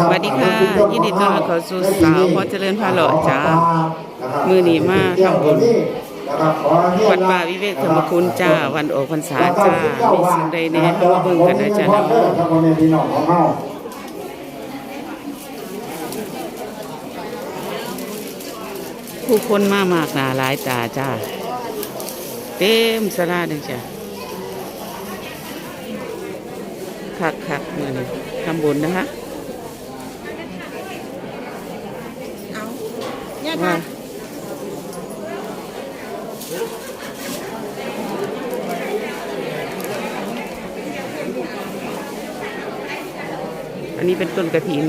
สวัสดีค่ะยินดีต้อนรับเข้าสู่สาวพอเจริญพาเลาะจ้ามื้อนี้มาทำบุญวัดป่าวิเวกธรรมคุณจ้าวันออกพรรษาจ้ามีสิ่งใดแน่มาเบิ่งกันนะจ้าเนาะครับพ่อแม่พี่น้องของเฮาผู้คนมามากหนาหลายตาจ้า เต็มสลาเลยจ้าคักคักๆมื้อนี้ทำบุญนะคะ เอาเนี่ย ว่า ค่ะอันนี้เป็นต้นกระถิน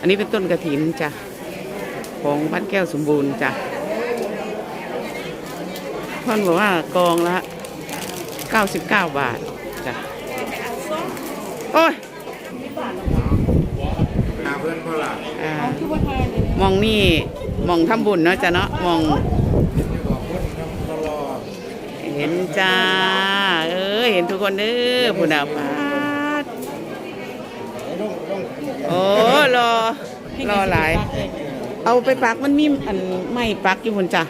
อันนี้เป็นต้นกระถินจ้ะ ของบ้านแก้วสมบูรณ์จ้ะท่านบอกว่ากองละ 99 บาทจ้ะ โอ้ยหา เพื่อนพ่อล่ะอ่ามองนี่มองทำบุญเนาะจ้ะเนาะมองบอกเพื่อนทำตลอดเห็นจ้า เอ้ยเห็นทุกคนเด้อผู้ดาวพาดโอ้รอรอหลาย เอาไปปักมันมีอันไม่ปักอยู่บนจ้ะ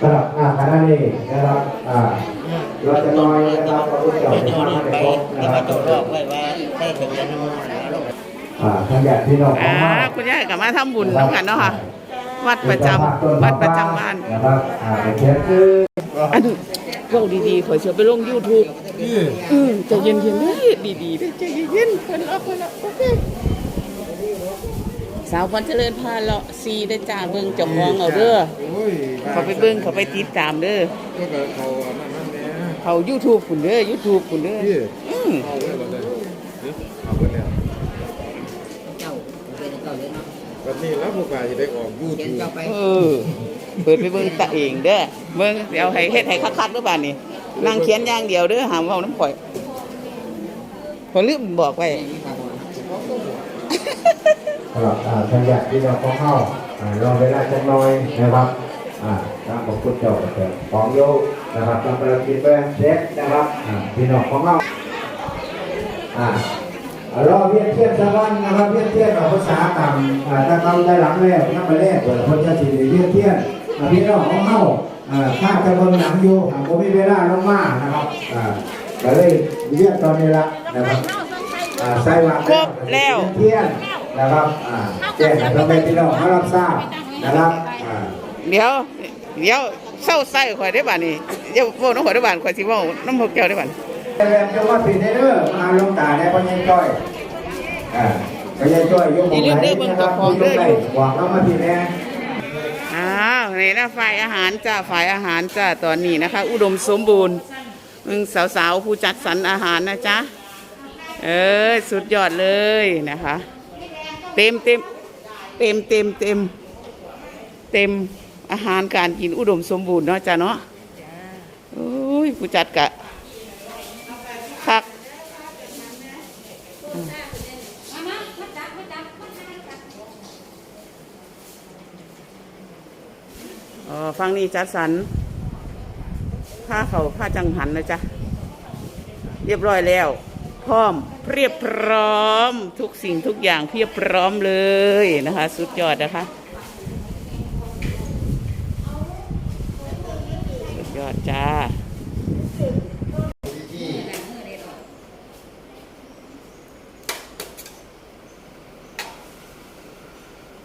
สำหรับอ่าคณะนี้นะครับอ่าเราจะน้อยนะครับพระพุทธเจ้าจะมาในครบนะครับอ่า ท่านญาติพี่น้องขออ่างเฮาคุณยายกลับมาทำบุญน้ำกันเนาะค่ะ วัดประจำวัดประจำบ้านนะครับอ่าเป็นเพียงคืออันเว้าดีๆขอเชื่อไปลง YouTube อืมใจเย็นๆเด้อดีๆเด้อใจเย็นๆคนละคนละโอเคสาวพรเจริญพาเลาะซีได้อจ้าเบิ่งเจ้าของเอาเด้อโอ้ยเขาไปเบิ่งเขาไปติดตามเด้อก็แบบเขาอันนั้นนั่นแหละเขา YouTube คุณเด้อ YouTube คุณเด้อพี่อืม เอาไว้ก่อนเลยเอาไว้แล้ว เจ้าเป็นเจ้าเลยเนาะ วันนี้แล้วพวกกายจะได้ออกยูทูเขียนบเจ้าไปเออ เปิดไปเบิ่งตะเองเด้อเบิ่งเดี๋ยวให้เฮ็ดให้คักๆเด้อบ้านนี้นั่งเขียนอย่างเดียวเด้อห้ามเว้าน้ำข่อยข่อยลืมบอกไว้สำหรับอ่าท่านญาติพี่น้องของเฮาอ่ารอเวลาจักหน่อยนะครับอ่าตามพระพุทธเจ้าก็จะของโยกนะครับตามประกิจไปเช็คนะครับอ่าพี่น้องของเฮาอ่า รอเวียนเทียนสะวันนะครับเวียนเทียนออกภาษาต่างอ่าถ้าเขาได้หลังแล้วนับไปแรกเปิดคนจะสิเวียนเทียนพี่น้องของเฮาอ่าถ้าจะเบิ่งหนังอยู่หากบ่มีเวลาลงมานะครับก็เลยเวียนตอนนี้ละนะครับใส่วาครแล้วเทียนนะครับอ่าแจ้งให้พ่อแม่พี่น้องเขารับทราบนะครับเดี๋ยวเดี๋ยวเศร้าไส้ข่อยได้บ้านนี้เดี๋ยวเว้น้ำข่อยได้บ้านข่อยสิว้าน้ำพวกเจ้าได้บ้าน แต่แบบจะว่าผิดได้เด้อมาลงตาได้พ่อยังจ้อยอ่าพ่อยังจ้อยยกมือไหนนะครับยกไหนหวังแล้วมาผิดแน่อ้าวนี่นะฝ่ายอาหารจ้าฝ่ายอาหารจ้าตอนนี้นะคะ อุดมสมบูรณ์มึงสาวๆผู้จัดสรรอาหารนะจ๊ะเออสุดยอดเลยนะคะ เต็มเต็มเต็มเต็มเต็มเต็มอาหารการกินอุดมสมบูรณ์เนาะจ้ะเนาะโอ้ยผู้จัดกะคักอ๋อ ฟังนี่จัดสรรผ้าเขาผ้าจังหันนะจ๊ะ เรียบร้อยแล้ว พร้อมเรียบพร้อมทุกสิ่งทุกอย่างเพียบพร้อมเลยนะคะ สุดยอดนะคะ สุดยอดจ้า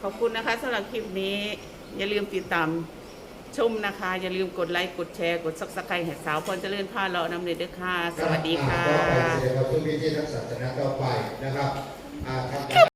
ขอบคุณนะคะสำหรับคลิปนี้ อย่าลืมติดตามชมนะคะ อย่าลืมกดไลค์กดแชร์กดซับสไครต์ให้สาวพรเจริญพาเรานำเนยด้วยค่ะ สวัสดีค่ะ ก็ไปเสียกับผู้มีที่ทักษะชนะต่อไปนะครับอ่าครับ